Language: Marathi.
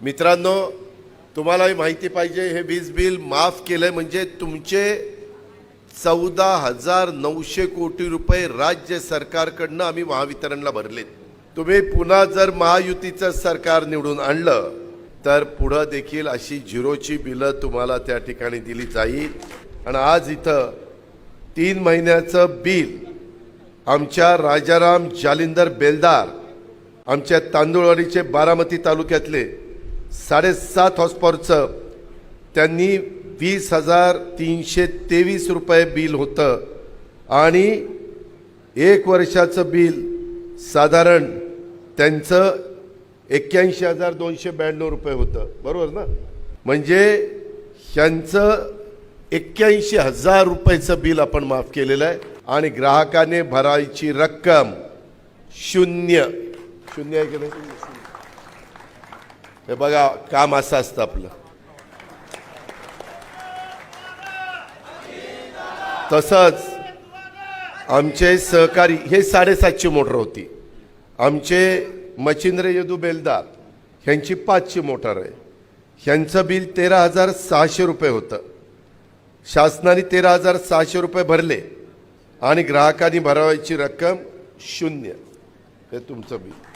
मित्रांनो तुम्हालाही माहिती पाहिजे हे वीज बिल माफ केलं म्हणजे तुमचे चौदा हजार नऊशे कोटी रुपये राज्य सरकारकडनं आम्ही महावितरणला भरलेत. तुम्ही पुन्हा जर महायुतीचं सरकार निवडून आणलं तर पुढं देखील अशी झिरोची बिलं तुम्हाला त्या ठिकाणी दिली जाईल. आणि आज इथं तीन महिन्याचं बिल आमच्या राजाराम जालिंदर बेलदार आमच्या तांदूळवाडीचे बारामती तालुक्यातले साडेसात हॉस्पॉरचं त्यांनी वीस हजार तीनशे तेवीस रुपये बिल होतं. आणि एक वर्षाचं बिल साधारण त्यांचं एक्क्याऐंशी हजार दोनशे ब्याण्णव रुपये होतं. बरोबर ना? म्हणजे ह्यांचं एक्क्याऐंशी हजार रुपयाचं बिल आपण माफ केलेलं आहे. आणि ग्राहकाने भरायची रक्कम शून्य. शून्य आहे की नाही? हे बघा काम असं असतं आपलं. तसंच आमचे सहकारी हे साडेसातशे मोटर होती. आमचे मच्छिंद्र यदू बेलदार ह्यांची पाचशे मोटर आहे. ह्यांचं बिल तेरा हजार सहाशे रुपये होतं. शासनाने तेरा हजार सहाशे रुपये भरले आणि ग्राहकांनी भरावायची रक्कम शून्य. हे तुमचं बिल.